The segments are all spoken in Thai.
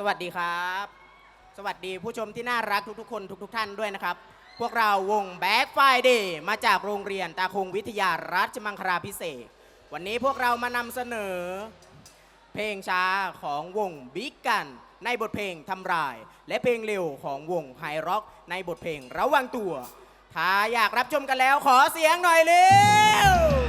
สวัสดีครับ สวัสดีผู้ชมที่น่ารักทุกๆ คนทุก ๆ ท่านด้วยนะครับ พวกเราวงแบ็กไฟเดย์มาจากโรงเรียนตาคงวิทยารัชมังคลาพิเศษ วันนี้พวกเรามานำเสนอ เพลงช้าของวงบิ๊กกันในบทเพลงทำราย และเพลงเร็วของวงไฮร็อก ในบทเพลงระวังตัว ถ้าอยากรับชมกันแล้วขอเสียงหน่อยเร็ว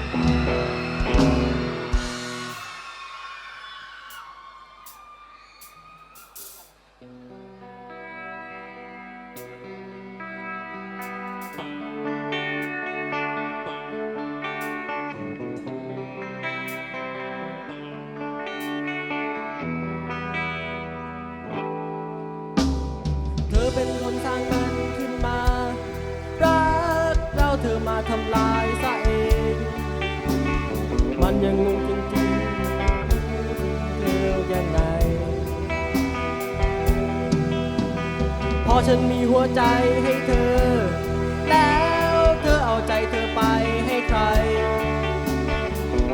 ำลายซะเอง มันยังงงจริงๆเธอยังไง พอฉันมีหัวใจให้เธอ แล้วเธอเอาใจเธอไปให้ใคร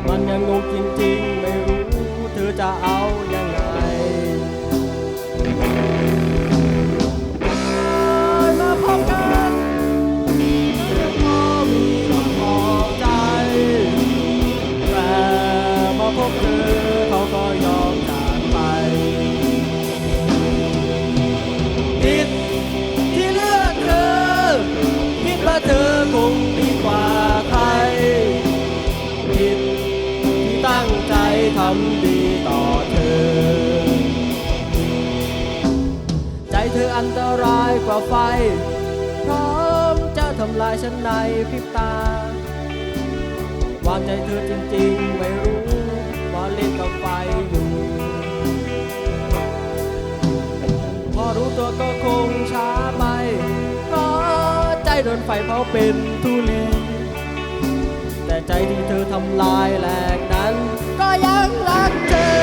มันยังงงจริงๆ ไม่รู้เธอจะเอายังไง กว่าไฟ พร้อมจะทำลายฉันในพริบตาวางใจเธอจริงๆ ไม่รู้ว่าเล่นกับไฟอยู่ พอรู้ตัวก็คงช้าไปเพราะใจโดนไฟเผาเป็นทุลีแต่ใจที่เธอทำลายแหลกนั้น ก็ยังรักเธอ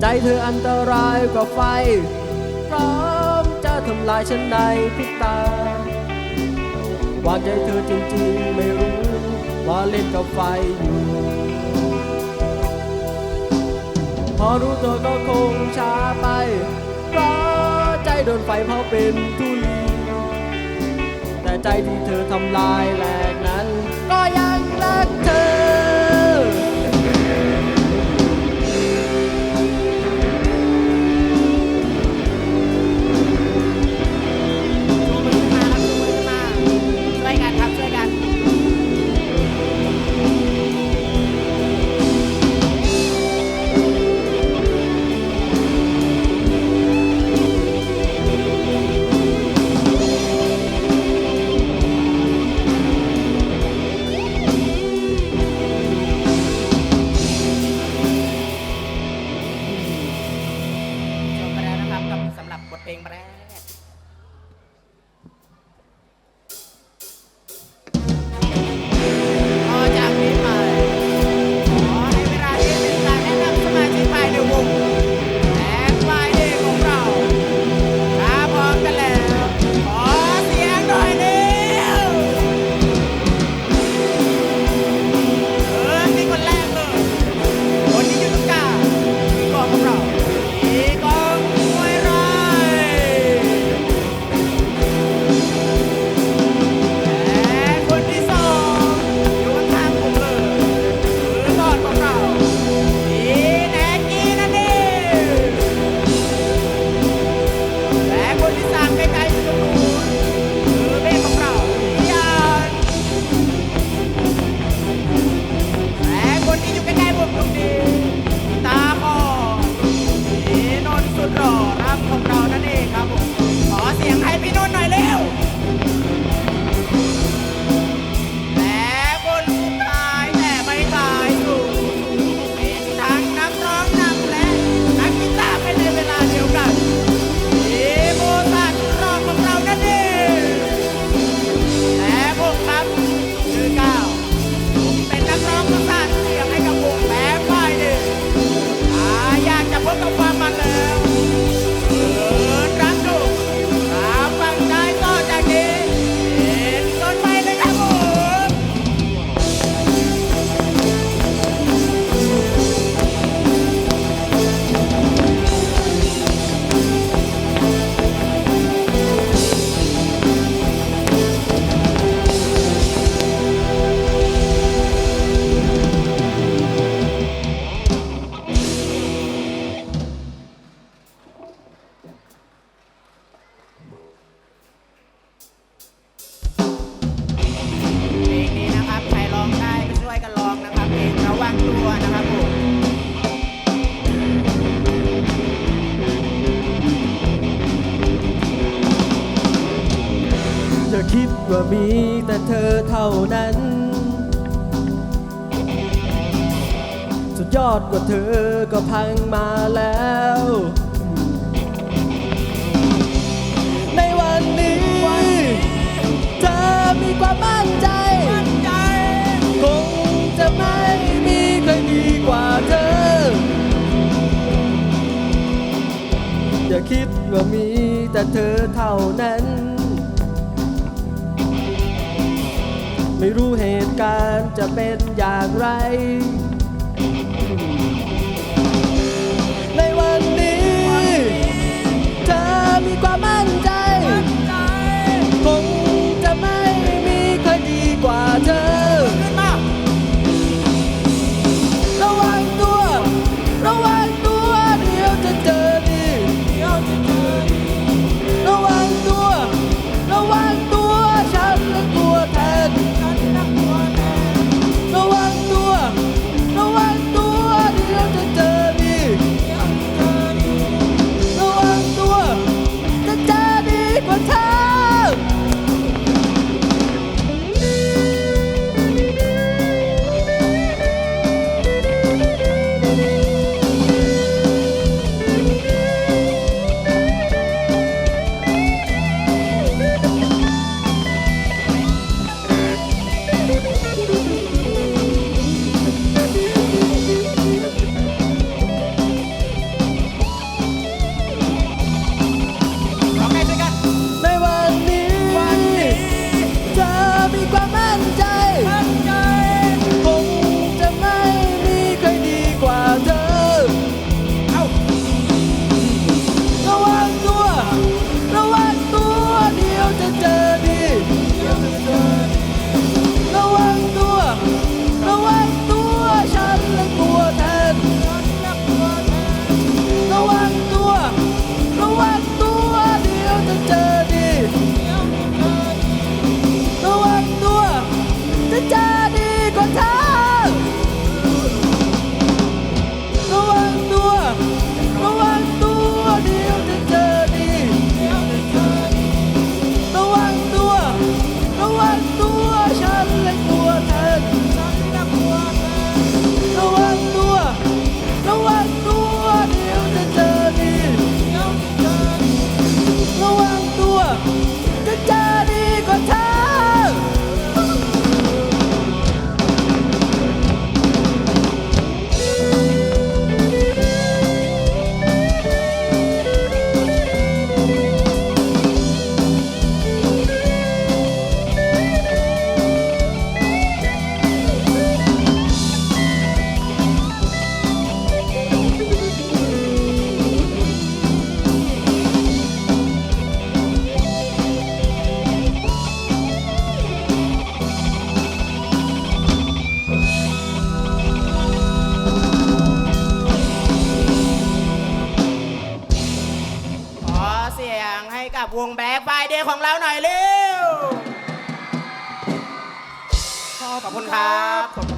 ใจเธออันตรายกว่าไฟ พร้อมจะทำลายฉันในพริบตาวางใจเธอจริงๆ ไม่รู้ ว่าเล่นกับไฟอยู่ พอรู้ตัวก็คงช้าไปเพราะใจโดนไฟเผาเป็นทุลีแต่ใจที่เธอทำลายแหลกนั้น มีแต่เธอเท่านั้น สุดยอดกว่าเธอก็พังมาแล้ว ในวันนี้ เธอมีความมั่นใจ คงจะไม่มีใครดีกว่าเธอ อย่าคิดว่ามีแต่เธอเท่านั้น ไม่รู้เหตุการณ์จะเป็นอย่างไร ในวันนี้เธอมีความมั่นใจ คงจะไม่มี กับวงแบล็กไฟเดย์ของเราหน่อยเร็ว ขอบคุณครับ ขอบคุณครับ